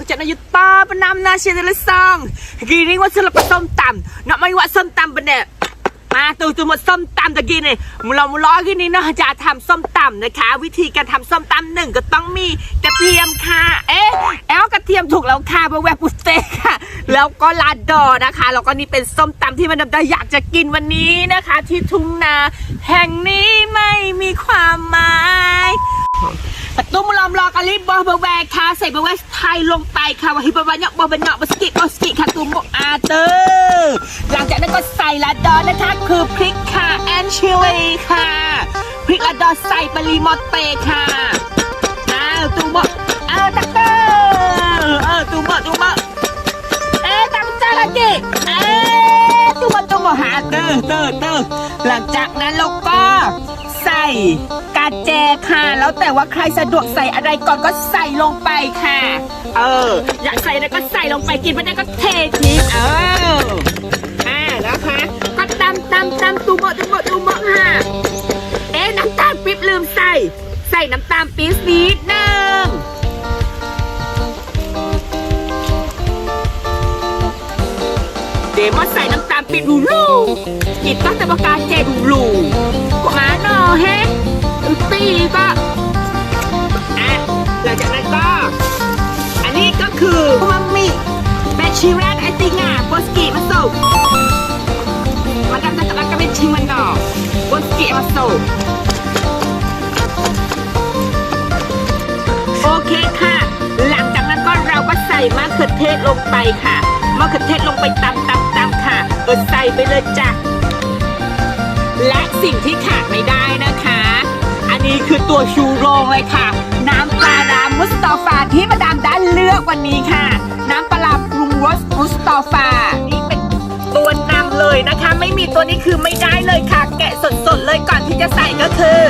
ก็จะนายุตาปนำนาเชียร์ละซองกีนี้ว่าสลับส้มตำนาะไม่ว่าส้มตำปะเนี่ยมาตัวตัวหมดส้มตำตะกี้นี่มุเรามุล้อกินนี้เนาะจะทำส้มตำนะคะ วิธีการทำส้มตำหนึ่งก็ต้องมีกระเทียมค่ะ เอ๊ะแอลกระเทียมถูกแล้วค่ะเพราะแวปุสเต้ค่ะ แล้วก็ลาดดอนะคะ แล้วก็นี่เป็นส้มตำที่มันดำดาอยากจะกินวันนี้นะคะ ที่ทุ่งนา แห่งนี้ไม่มีความหมาย ประตูมลอมรอ กะลิบบอเบแวค่ะใส่เบอร์แวไทยลงไปค่ะวาฮิบะวะเนาะบอเบะเนาะบสกิบสกิค่ะตูมโมอาเตอร์หลังจากนั้นก็ใส่ลาดอนนะคะ คือพริกค่ะแอนชิลีค่ะพริกลาดอนใส่ปริมอตเตค่ะอ้าวตูมโมอ้าวตักเตอร์เออตูมโมตูมโมเอ๊ะตังจาระกิเอ๊ะตูมโมตูมโมหาเตอร์เตอร์เตอร์หลังจากนั้นเราก็ใส่ กาแจค่ะ แล้วแต่ว่าใครสะดวกใส่อะไรก่อนก็ใส่ลงไปค่ะ เออ อยากใส่อะไรก็ใส่ลงไปกินไม่ได้ก็เททิ้งเอออ่านะคะก็ตำตำตำตูโมตูโมตูโมค่ะเอ๊ะน้ำตาลปี๊บลืมใส่ ใส่น้ำตาลปี๊บนิดนึงเดยวมาใส่น้ำตาลปี๊บดูลูกินตั้งแต่ประกาศเจดูลูก็มาหนอเฮ้ ตีก็อะหลังจากนั้นก็ อันนี้ก็คือมัมมี่แบชิรันไอติงอะโบสกิมาส่งมันกำลังจะกำลังจะเป็นชิงมันหนอโบสกิมาส่งโอเคค่ะ หลังจากนั้นก็เราก็ใส่มะเขือเทศลงไปค่ะมะเขือเทศลงไปตำตำตำค่ะเออใส่ไปเลยจ้ะและสิ่งที่ขาดไม่ได้นะคะอั นี้คือตัวชูโรงเลยค่ะ น้ำปลาดามุสตอฟาที่มาดามด้านเลือกวันนี้ค่ะ น้ำปลาปรุงรสมุสตอฟานี่เป็นตัวนำเลยนะคะ ไม่มีตัวนี้คือไม่ได้เลยค่ะ แกะสดๆเลยก่อนที่จะใส่ก็คือ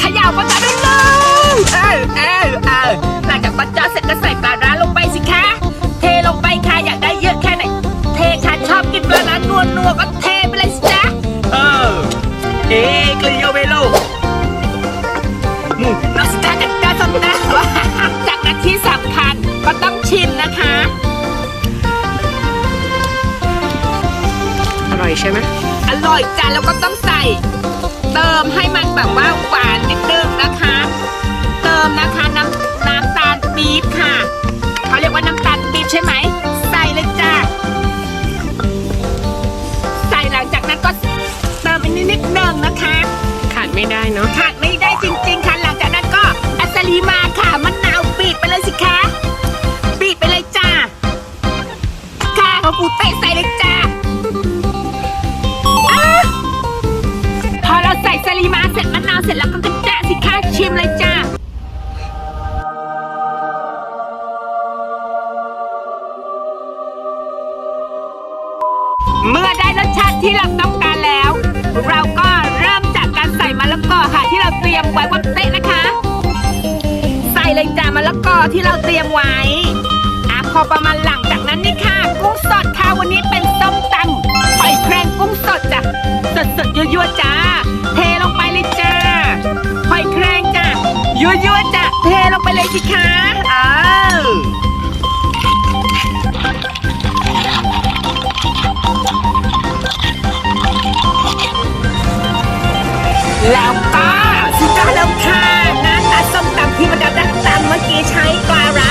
เขย่าปลาจ้าได้เลยเออเออเออหลังจากปลาจ้าเสร็จก็ใส่ปลาร้าลงไปสิคะเทลงไปค่ะอยากได้เยอะแค่ไหนเทค่ะชอบกินปลาร้านัวนัวๆก็เทไปเลยสิจ๊ะเออเอ๊กลีโอเวโล ที่สำคัญก็ต้องชิมนะคะ อร่อยใช่ไหมอร่อยจ้ะแล้วก็ต้องใส่ เติมให้มันแบบว่าหวานนิดนึงนะคะ เติมนะคะน้ำน้ำตาลปี๊บค่ะเขาเรียกว่าน้ำตาลปี๊บใช่ไหม ค่ะพอปูเตะใส่เลยจ้าอพอเราใส่สลีมาเสร็จมะนาวเสร็จแล้วก็กระแจะสิคะชิมเลยจ้าเมื่อได้รสชาติที่เราต้องการแล้ว เราก็เริ่มจากการใส่มะละกอค่ะ ที่เราเตรียมไว้บนเตะนะคะ ใส่เลยจ้ามะละกอที่เราเตรียมไว้ พอประมาณหลังจากนั้นนี่ค่ะ กุ้งสดค่ะวันนี้เป็นส้มตำหอยแครงกุ้งสดจ้ะสดสดยั่วๆจ้าเทลงไปเลยจ้าหอยแครงจ้ะยั่วๆจ้ะเทลงไปเลยสิคะอ้าวแล้วก็สุดยอดแล้วค่ะน้าตาส้มตำที่มาดามดักตำเมื่อกี้ใช้ปลาระ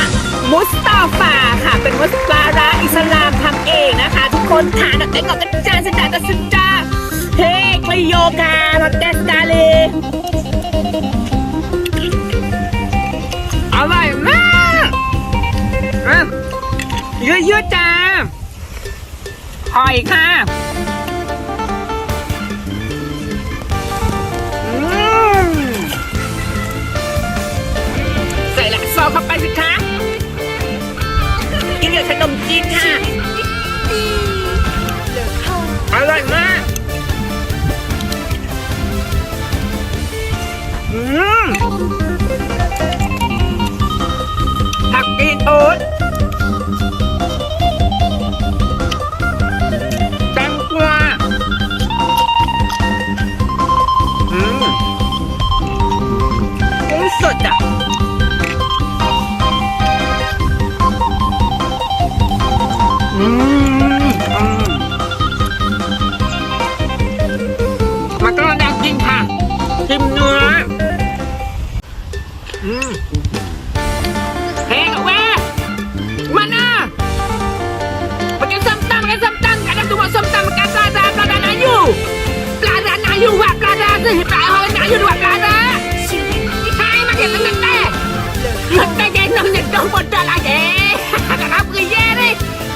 มุสตาฟาค่ะ เป็นมุสปลาระอิสลามทำเองนะคะ ทุกคนทานกับเต็งกับกันจานสดาตสุดจ้าเฮ้คลโยกามาแกสกาเลอร่อยมากเยอะๆจ้าหอยค่ะ ผักกีตูดแตงกวาอืมกุ้สดอะอืม อยู่ด้วยกันนะใช่มาเห็นตั้งแต่ตั้งแต่เย็นน้ำเย็นต้องหมดอะไรเย้นะครับคือเย่เลย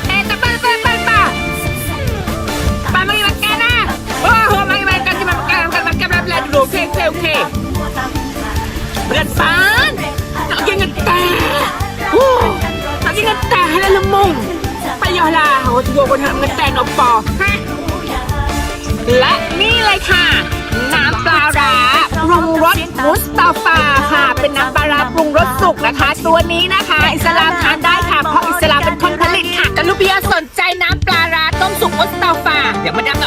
เอ๊ะตะป้าตะป้าตะป้ามากินกันนะโอ้โหมากินกันที่มากันกันกันกันแล้วดูโอเคโอเคโอเคเบิดปานเอากินกันแต่โอ้เอากินกันแต่ให้ละมุงไปยอลาโอ้ตัวคนทำกันแต่นอปอฮะและนี่เลยค่ะ น้ำปลา รุงรสมุสตาฟาค่ะ เป็นน้ำปลาราปรุงรสสุกนะคะ ตัวนี้นะคะ อิสลามทานได้ค่ะ เพราะอิสลามเป็นคนผลิตค่ะกัลลูเบียสนใจน้ำปลาราต้มสุกมุสตาฟาเดี๋ยวมาดับ